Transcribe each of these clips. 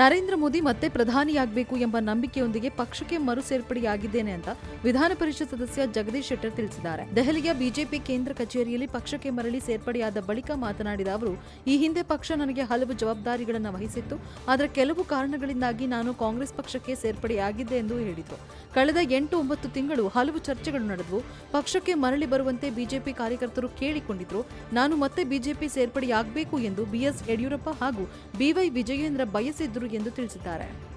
ನರೇಂದ್ರ ಮೋದಿ ಮತ್ತೆ ಪ್ರಧಾನಿಯಾಗಬೇಕು ಎಂಬ ನಂಬಿಕೆಯೊಂದಿಗೆ ಪಕ್ಷಕ್ಕೆ ಮರು ಸೇರ್ಪಡೆಯಾಗಿದ್ದೇನೆ ಅಂತ ವಿಧಾನ ಪರಿಷತ್ ಸದಸ್ಯ ಜಗದೀಶ್ ಶೆಟ್ಟರ್ ತಿಳಿಸಿದ್ದಾರೆ. ದೆಹಲಿಯ ಬಿಜೆಪಿ ಕೇಂದ್ರ ಕಚೇರಿಯಲ್ಲಿ ಪಕ್ಷಕ್ಕೆ ಮರಳಿ ಸೇರ್ಪಡೆಯಾದ ಬಳಿಕ ಮಾತನಾಡಿದ ಅವರು, ಈ ಹಿಂದೆ ಪಕ್ಷ ನನಗೆ ಹಲವು ಜವಾಬ್ದಾರಿಗಳನ್ನು ವಹಿಸಿತ್ತು. ಆದರೆ ಕೆಲವು ಕಾರಣಗಳಿಂದಾಗಿ ನಾನು ಕಾಂಗ್ರೆಸ್ ಪಕ್ಷಕ್ಕೆ ಸೇರ್ಪಡೆಯಾಗಿದ್ದೆ ಎಂದು ಹೇಳಿದರು. ಕಳೆದ ಎಂಟು ಒಂಬತ್ತು ತಿಂಗಳು ಹಲವು ಚರ್ಚೆಗಳು ನಡೆದವು. ಪಕ್ಷಕ್ಕೆ ಮರಳಿ ಬರುವಂತೆ ಬಿಜೆಪಿ ಕಾರ್ಯಕರ್ತರು ಕೇಳಿಕೊಂಡಿದ್ರು. ನಾನು ಮತ್ತೆ ಬಿಜೆಪಿ ಸೇರ್ಪಡೆಯಾಗಬೇಕು ಎಂದು ಬಿಎಸ್ ಯಡಿಯೂರಪ್ಪ ಹಾಗೂ ಬಿವೈ ವಿಜಯೇಂದ್ರ ಬಯಸಿದ್ರು ಎಂದು ತಿಳಿಸಿದ್ದಾರೆ.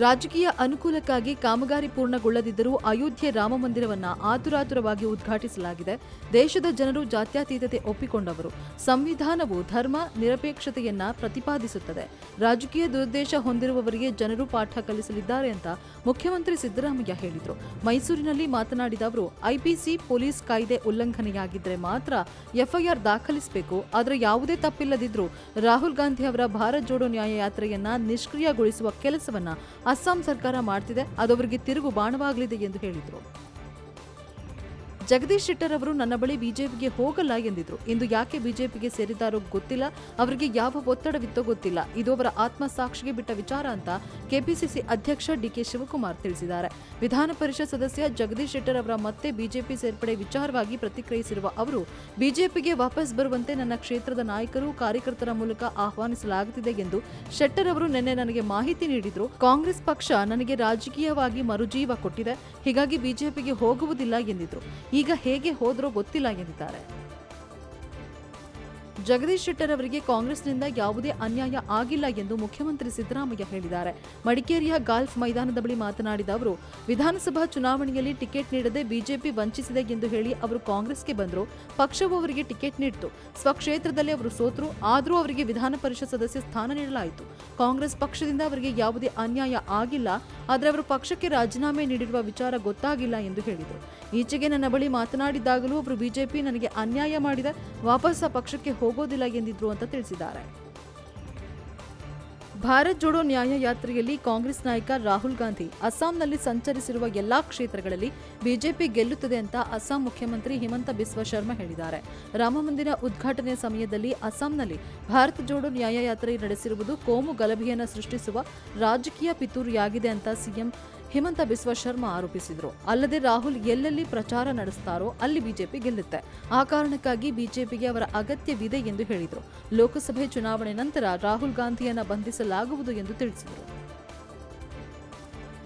ರಾಜಕೀಯ ಅನುಕೂಲಕ್ಕಾಗಿ ಕಾಮಗಾರಿ ಪೂರ್ಣಗೊಳ್ಳದಿದ್ದರೂ ಅಯೋಧ್ಯೆ ರಾಮ ಮಂದಿರವನ್ನ ಆತುರಾತುರವಾಗಿ ಉದ್ಘಾಟಿಸಲಾಗಿದೆ. ದೇಶದ ಜನರು ಜಾತ್ಯತೀತತೆ ಒಪ್ಪಿಕೊಂಡವರು. ಸಂವಿಧಾನವು ಧರ್ಮ, ನಿರಪೇಕ್ಷತೆಯನ್ನ ಪ್ರತಿಪಾದಿಸುತ್ತದೆ. ರಾಜಕೀಯ ದುರುದ್ದೇಶ ಹೊಂದಿರುವವರಿಗೆ ಜನರು ಪಾಠ ಕಲಿಸಲಿದ್ದಾರೆ ಅಂತ ಮುಖ್ಯಮಂತ್ರಿ ಸಿದ್ದರಾಮಯ್ಯ ಹೇಳಿದರು. ಮೈಸೂರಿನಲ್ಲಿ ಮಾತನಾಡಿದ ಅವರು, ಐಪಿಸಿ ಪೊಲೀಸ್ ಕಾಯ್ದೆ ಉಲ್ಲಂಘನೆಯಾಗಿದ್ದರೆ ಮಾತ್ರ ಎಫ್ಐಆರ್ ದಾಖಲಿಸಬೇಕು. ಆದರೆ ಯಾವುದೇ ತಪ್ಪಿಲ್ಲದಿದ್ರೂ ರಾಹುಲ್ ಗಾಂಧಿ ಅವರ ಭಾರತ್ ಜೋಡೋ ನ್ಯಾಯ ಯಾತ್ರೆಯನ್ನ ನಿಷ್ಕ್ರಿಯಗೊಳಿಸುವ ಕೆಲಸವನ್ನ ಅಸ್ಸಾಂ ಸರ್ಕಾರ ಮಾಡ್ತಿದೆ ಅದವರಿಗೆ ತಿರುಗು ಬಾಣವಾಗಲಿದೆ ಎಂದು ಹೇಳಿದರು. ಜಗದೀಶ್ ಶೆಟ್ಟರ್ ಅವರು ನನ್ನ ಬಳಿ ಬಿಜೆಪಿಗೆ ಹೋಗಲ್ಲ ಎಂದಿದ್ರು. ಇಂದು ಯಾಕೆ ಬಿಜೆಪಿಗೆ ಸೇರಿದಾರೋ ಗೊತ್ತಿಲ್ಲ. ಅವರಿಗೆ ಯಾವ ಒತ್ತಡವಿತ್ತೋ ಗೊತ್ತಿಲ್ಲ. ಇದು ಅವರ ಆತ್ಮಸಾಕ್ಷಿಗೆ ಬಿಟ್ಟ ವಿಚಾರ ಅಂತ ಕೆಪಿಸಿಸಿ ಅಧ್ಯಕ್ಷ ಡಿಕೆ ಶಿವಕುಮಾರ್ ತಿಳಿಸಿದ್ದಾರೆ. ವಿಧಾನ ಪರಿಷತ್ ಸದಸ್ಯ ಜಗದೀಶ್ ಶೆಟ್ಟರ್ ಅವರ ಮತ್ತೆ ಬಿಜೆಪಿ ಸೇರ್ಪಡೆ ವಿಚಾರವಾಗಿ ಪ್ರತಿಕ್ರಿಯಿಸಿರುವ ಅವರು, ಬಿಜೆಪಿಗೆ ವಾಪಸ್ ಬರುವಂತೆ ನನ್ನ ಕ್ಷೇತ್ರದ ನಾಯಕರು, ಕಾರ್ಯಕರ್ತರ ಮೂಲಕ ಆಹ್ವಾನಿಸಲಾಗುತ್ತಿದೆ ಎಂದು ಶೆಟ್ಟರ್ ಅವರು ನಿನ್ನೆ ನನಗೆ ಮಾಹಿತಿ ನೀಡಿದ್ರು. ಕಾಂಗ್ರೆಸ್ ಪಕ್ಷ ನನಗೆ ರಾಜಕೀಯವಾಗಿ ಮರುಜೀವ ಕೊಟ್ಟಿದೆ. ಹೀಗಾಗಿ ಬಿಜೆಪಿಗೆ ಹೋಗುವುದಿಲ್ಲ ಎಂದಿದ್ರು. ಈಗ ಹೇಗೆ ಹೋದ್ರೋ ಗೊತ್ತಿಲ್ಲ ಎಂದಿದ್ದಾರೆ. ಜಗದೀಶ್ ಶೆಟ್ಟರ್ ಅವರಿಗೆ ಕಾಂಗ್ರೆಸ್ನಿಂದ ಯಾವುದೇ ಅನ್ಯಾಯ ಆಗಿಲ್ಲ ಎಂದು ಮುಖ್ಯಮಂತ್ರಿ ಸಿದ್ದರಾಮಯ್ಯ ಹೇಳಿದ್ದಾರೆ. ಮಡಿಕೇರಿಯ ಗಾಲ್ಫ್ ಮೈದಾನದ ಬಳಿ ಮಾತನಾಡಿದ ಅವರು, ವಿಧಾನಸಭಾ ಚುನಾವಣೆಯಲ್ಲಿ ಟಿಕೆಟ್ ನೀಡದೆ ಬಿಜೆಪಿ ವಂಚಿಸಿದೆ ಎಂದು ಹೇಳಿ ಅವರು ಕಾಂಗ್ರೆಸ್ಗೆ ಬಂದರು. ಪಕ್ಷವು ಅವರಿಗೆ ಟಿಕೆಟ್ ನೀಡಿತು. ಸ್ವಕ್ಷೇತ್ರದಲ್ಲಿ ಅವರು ಸೋತರು. ಆದರೂ ಅವರಿಗೆ ವಿಧಾನ ಪರಿಷತ್ ಸದಸ್ಯ ಸ್ಥಾನ ನೀಡಲಾಯಿತು. ಕಾಂಗ್ರೆಸ್ ಪಕ್ಷದಿಂದ ಅವರಿಗೆ ಯಾವುದೇ ಅನ್ಯಾಯ ಆಗಿಲ್ಲ. ಆದರೆ ಅವರು ಪಕ್ಷಕ್ಕೆ ರಾಜೀನಾಮೆ ನೀಡಿರುವ ವಿಚಾರ ಗೊತ್ತಾಗಿಲ್ಲ ಎಂದು ಹೇಳಿದರು. ಈಚೆಗೆ ನನ್ನ ಬಳಿ ಮಾತನಾಡಿದಾಗಲೂ ಅವರು ಬಿಜೆಪಿ ನನಗೆ ಅನ್ಯಾಯ ಮಾಡಿದೆ, ವಾಪಸ್ ಆ ಪಕ್ಷಕ್ಕೆ ಹೋಗೋದಿಲ್ಲ ಎಂದಿದ್ರು ಅಂತ ತಿಳಿಸಿದ್ದಾರೆ. ಭಾರತ್ ಜೋಡೋ ನ್ಯಾಯ ಯಾತ್ರೆಯಲ್ಲಿ ಕಾಂಗ್ರೆಸ್ ನಾಯಕ ರಾಹುಲ್ ಗಾಂಧಿ ಅಸ್ಸಾಂನಲ್ಲಿ ಸಂಚರಿಸಿರುವ ಎಲ್ಲಾ ಕ್ಷೇತ್ರಗಳಲ್ಲಿ ಬಿಜೆಪಿ ಗೆಲ್ಲುತ್ತದೆ ಅಂತ ಅಸ್ಸಾಂ ಮುಖ್ಯಮಂತ್ರಿ ಹಿಮಂತ ಬಿಸ್ವ ಶರ್ಮಾ ಹೇಳಿದ್ದಾರೆ. ರಾಮಮಂದಿರ ಉದ್ಘಾಟನೆ ಸಮಯದಲ್ಲಿ ಅಸ್ಸಾಂನಲ್ಲಿ ಭಾರತ್ ಜೋಡೋ ನ್ಯಾಯ ಯಾತ್ರೆ ನಡೆಸಿರುವುದು ಕೋಮು ಗಲಭೆಯನ್ನು ಸೃಷ್ಟಿಸುವ ರಾಜಕೀಯ ಪಿತೂರಿಯಾಗಿದೆ ಅಂತ ಸಿಎಂ ಹಿಮಂತ ಬಿಸ್ವ ಶರ್ಮಾ ಆರೋಪಿಸಿದರು. ಅಲ್ಲದೆ ರಾಹುಲ್ ಎಲ್ಲೆಲ್ಲಿ ಪ್ರಚಾರ ನಡೆಸ್ತಾರೋ ಅಲ್ಲಿ ಬಿಜೆಪಿ ಗೆಲ್ಲುತ್ತೆ. ಆ ಕಾರಣಕ್ಕಾಗಿ ಬಿಜೆಪಿಗೆ ಅವರ ಅಗತ್ಯವಿದೆ ಎಂದು ಹೇಳಿದರು. ಲೋಕಸಭೆ ಚುನಾವಣೆ ನಂತರ ರಾಹುಲ್ ಗಾಂಧಿಯನ್ನ ಬಂಧಿಸಲಾಗುವುದು ಎಂದು ತಿಳಿಸಿದರು.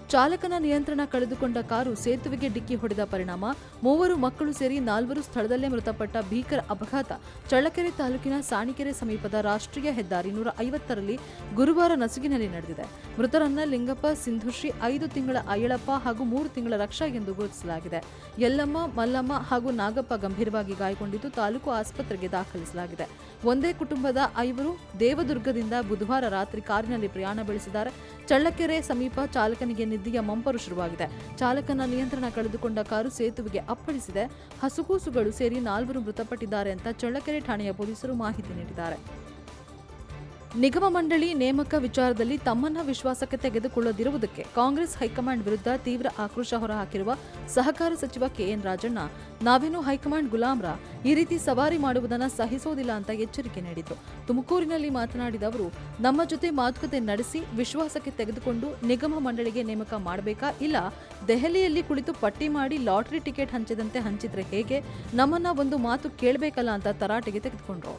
ಚಾಲಕನ ನಿಯಂತ್ರಣ ಕಳೆದುಕೊಂಡ ಕಾರು ಸೇತುವೆಗೆ ಡಿಕ್ಕಿ ಹೊಡೆದ ಪರಿಣಾಮ. ಮೂವರು ಮಕ್ಕಳು ಸೇರಿ ನಾಲ್ವರು ಸ್ಥಳದಲ್ಲೇ ಮೃತಪಟ್ಟ ಭೀಕರ ಅಪಘಾತ. ಚಳ್ಳಕೆರೆ ತಾಲೂಕಿನ ಸಾಣಿಕೆರೆ ಸಮೀಪದ ರಾಷ್ಟ್ರೀಯ ಹೆದ್ದಾರಿ ನೂರ ಐವತ್ತರಲ್ಲಿ ಗುರುವಾರ ನಸುಗಿನಲ್ಲಿ ನಡೆದಿದೆ. ಮೃತರನ್ನ ಲಿಂಗಪ್ಪ, ಸಿಂಧುಶ್ರೀ ಐದು ತಿಂಗಳ ಅಯ್ಯಳಪ್ಪ ಹಾಗೂ ಮೂರು ತಿಂಗಳ ರಕ್ಷಾ ಎಂದು ಗುರುತಿಸಲಾಗಿದೆ. ಯಲ್ಲಮ್ಮ, ಮಲ್ಲಮ್ಮ ಹಾಗೂ ನಾಗಪ್ಪ ಗಂಭೀರವಾಗಿ ಗಾಯಗೊಂಡಿದ್ದು ತಾಲೂಕು ಆಸ್ಪತ್ರೆಗೆ ದಾಖಲಿಸಲಾಗಿದೆ. ಒಂದೇ ಕುಟುಂಬದ ಐವರು ದೇವದುರ್ಗದಿಂದ ಬುಧವಾರ ರಾತ್ರಿ ಕಾರಿನಲ್ಲಿ ಪ್ರಯಾಣ ಬೆಳೆಸಿದ್ದಾರೆ. ಚಳ್ಳಕೆರೆ ಸಮೀಪ ಚಾಲಕನಿಗೆ ನಿದ್ದೆಯ ಮಂಪರು ಶುರುವಾಗಿದೆ. ಚಾಲಕನ ನಿಯಂತ್ರಣ ಕಳೆದುಕೊಂಡ ಕಾರು ಸೇತುವೆಗೆ ಅಪ್ಪಳಿಸಿದೆ. ಹಸುಗೂಸುಗಳು ಸೇರಿ ನಾಲ್ವರು ಮೃತಪಟ್ಟಿದ್ದಾರೆ ಅಂತ ಚಳ್ಳಕೆರೆ ಠಾಣೆಯ ಪೊಲೀಸರು ಮಾಹಿತಿ ನೀಡಿದ್ದಾರೆ. ನಿಗಮ ಮಂಡಳಿ ನೇಮಕ ವಿಚಾರದಲ್ಲಿ ತಮ್ಮನ್ನ ವಿಶ್ವಾಸಕ್ಕೆ ತೆಗೆದುಕೊಳ್ಳದಿರುವುದಕ್ಕೆ ಕಾಂಗ್ರೆಸ್ ಹೈಕಮಾಂಡ್ ವಿರುದ್ಧ ತೀವ್ರ ಆಕ್ರೋಶ ಹೊರಹಾಕಿರುವ ಸಹಕಾರ ಸಚಿವ ಕೆಎನ್ ರಾಜಣ್ಣ ನಾವೇನು ಹೈಕಮಾಂಡ್ ಗುಲಾಮ್ರ, ಈ ರೀತಿ ಸವಾರಿ ಮಾಡುವುದನ್ನು ಸಹಿಸೋದಿಲ್ಲ ಅಂತ ಎಚ್ಚರಿಕೆ ನೀಡಿದ್ರು ತುಮಕೂರಿನಲ್ಲಿ ಮಾತನಾಡಿದ ಅವರು, ನಮ್ಮ ಜೊತೆ ಮಾತುಕತೆ ನಡೆಸಿ ವಿಶ್ವಾಸಕ್ಕೆ ತೆಗೆದುಕೊಂಡು ನಿಗಮ ಮಂಡಳಿಗೆ ನೇಮಕ ಮಾಡಬೇಕಾ? ಇಲ್ಲ, ದೆಹಲಿಯಲ್ಲಿ ಕುಳಿತು ಪಟ್ಟಿ ಮಾಡಿ ಲಾಟರಿ ಟಿಕೆಟ್ ಹಂಚಿದಂತೆ ಹಂಚಿದ್ರೆ ಹೇಗೆ? ನಮ್ಮನ್ನ ಒಂದು ಮಾತು ಕೇಳಬೇಕಲ್ಲ ಅಂತ ತರಾಟೆಗೆ ತೆಗೆದುಕೊಂಡ್ರು.